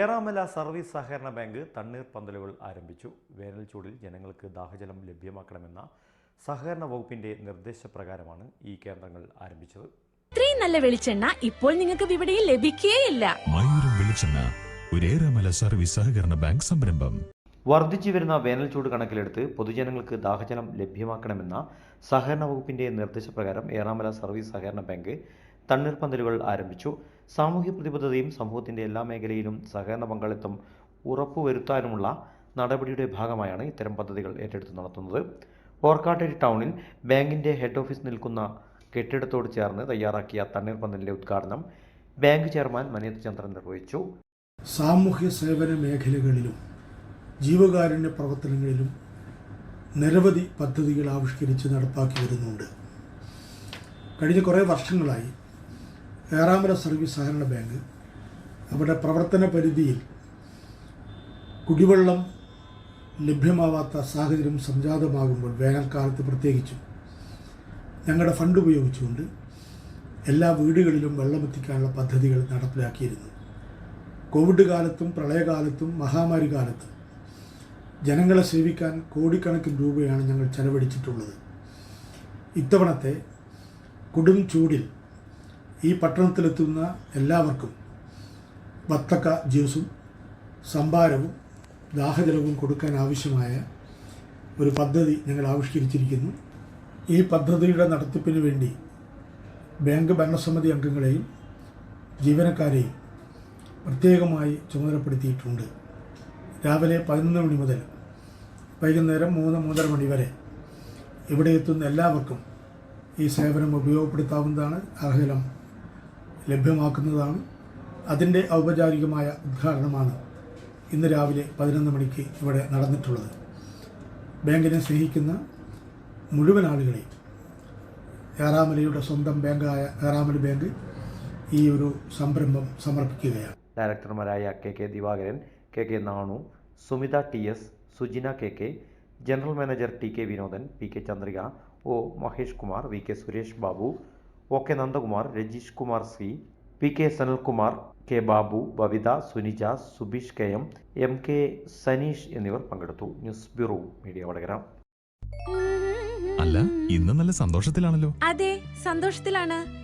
Eramala service സഹകരണ bank തണ്ണീർ പന്തലുകൾ ആരംഭിച്ചു. വേനൽ ചൂടിൽ ജനങ്ങൾക്ക് ദാഹജലം ലഭ്യമാക്കണമെന്ന സഹകരണ വകുപ്പിന്റെ നിർദ്ദേശപ്രകാരമാണ് ഈ കേന്ദ്രങ്ങൾ ആരംഭിച്ചത്. ഇത്രയും നല്ല വെളിച്ചെണ്ണ ഇപ്പോൾ നിങ്ങൾക്ക് വിപണിയിൽ ലഭിക്കുകയില്ല മയൂരം വെളിച്ചെണ്ണ ഏറാമല സർവീസ് സഹകരണ ബാങ്ക് സംരംഭം. വർദ്ധിച്ചു വരുന്ന വേനൽ ചൂട് കണക്കിലെടുത്ത് പൊതുജനങ്ങൾക്ക് ദാഹജലം ലഭ്യമാക്കണമെന്ന സഹകരണ വകുപ്പിന്റെ നിർദ്ദേശപ്രകാരം ഏറാമല സർവീസ് സഹകരണ ബാങ്ക് തണ്ണീർ പന്തലുകൾ ആരംഭിച്ചു. സാമൂഹ്യ പ്രതിബദ്ധതയും സമൂഹത്തിന്റെ എല്ലാ മേഖലയിലും സഹകരണ പങ്കാളിത്തം ഉറപ്പുവരുത്താനുമുള്ള നടപടിയുടെ ഭാഗമായാണ് ഇത്തരം പദ്ധതികൾ ഏറ്റെടുത്ത് നടത്തുന്നത്. ഓർക്കാട്ടേരി ടൗണിൽ ബാങ്കിന്റെ ഹെഡ് ഓഫീസ് നിൽക്കുന്ന കെട്ടിടത്തോട് ചേർന്ന് തയ്യാറാക്കിയ തണ്ണീർ പന്തലിന്റെ ഉദ്ഘാടനം ബാങ്ക് ചെയർമാൻ മനീത് ചന്ദ്രൻ നിർവഹിച്ചു. സാമൂഹ്യ സേവന മേഖലകളിലും ജീവകാരുണ്യ പ്രവർത്തനങ്ങളിലും നിരവധി പദ്ധതികൾ ആവിഷ്കരിച്ച് നടപ്പാക്കി വരുന്നുണ്ട്. കഴിഞ്ഞ കുറേ വർഷങ്ങളായി ഏറാമല സർവീസ് സഹകരണ ബാങ്ക് അവിടെ പ്രവർത്തന പരിധിയിൽ കുടിവെള്ളം ലഭ്യമാവാത്ത സാഹചര്യം സംജാതമാകുമ്പോൾ വേനൽക്കാലത്ത് പ്രത്യേകിച്ചും ഞങ്ങളുടെ ഫണ്ട് ഉപയോഗിച്ചുകൊണ്ട് എല്ലാ വീടുകളിലും വെള്ളമെത്തിക്കാനുള്ള പദ്ധതികൾ നടപ്പിലാക്കിയിരുന്നു. കോവിഡ് കാലത്തും പ്രളയകാലത്തും മഹാമാരി കാലത്തും ജനങ്ങളെ സേവിക്കാൻ കോടിക്കണക്കിന് രൂപയാണ് ഞങ്ങൾ ചെലവഴിച്ചിട്ടുള്ളത്. ഇത്തവണത്തെ കൊടും ചൂടിൽ ഈ പട്ടണത്തിലെത്തുന്ന എല്ലാവർക്കും വത്തക്ക ജ്യൂസും സംഭാരവും ദാഹജലവും കൊടുക്കാൻ ആവശ്യമായ ഒരു പദ്ധതി ഞങ്ങൾ ആവിഷ്കരിച്ചിരിക്കുന്നു. ഈ പദ്ധതിയുടെ നടത്തിപ്പിന് വേണ്ടി ബാങ്ക് ഭരണസമിതി അംഗങ്ങളെയും ജീവനക്കാരെയും പ്രത്യേകമായി ചുമതലപ്പെടുത്തിയിട്ടുണ്ട്. രാവിലെ പതിനൊന്ന് മണി മുതൽ വൈകുന്നേരം മൂന്ന് മൂന്നര മണി വരെ ഇവിടെ എത്തുന്ന എല്ലാവർക്കും ഈ സേവനം ഉപയോഗപ്പെടുത്താവുന്നതാണ്. അർഹലം ലഭ്യമാക്കുന്നതാണ്. അതിന്റെ ഔപചാരികമായ ഉദ്ഘാടനമാണ് ഇന്ന് രാവിലെ പതിനൊന്ന് മണിക്ക് ഇവിടെ നടന്നിട്ടുള്ളത്. ബാങ്കിനെ സ്നേഹിക്കുന്ന മുഴുവൻ ആളുകളെയും ഏറാമലയുടെ സ്വന്തം ബാങ്കായ ഏറാമല ബാങ്ക് ഈ ഒരു സംരംഭം സമർപ്പിക്കുകയാണ്. ഡയറക്ടർമാരായ K K Divakaran K K Nanu Sumitha T S Sujina K K general manager T K Vinodan P K Chandrika O Mahesh Kumar V K Suresh Babu O K Nandakumar Rajeesh Kumar C P K Sanalkumar K Babu Bavitha Sunija Subeesh K M M K Saneesh എന്നിവർ പങ്കെടുത്തു. News bureau media Vadakara. അല്ല ഇന്ന് നല്ല സന്തോഷത്തിലാണല്ലോ. അതെ സന്തോഷത്തിലാണ്.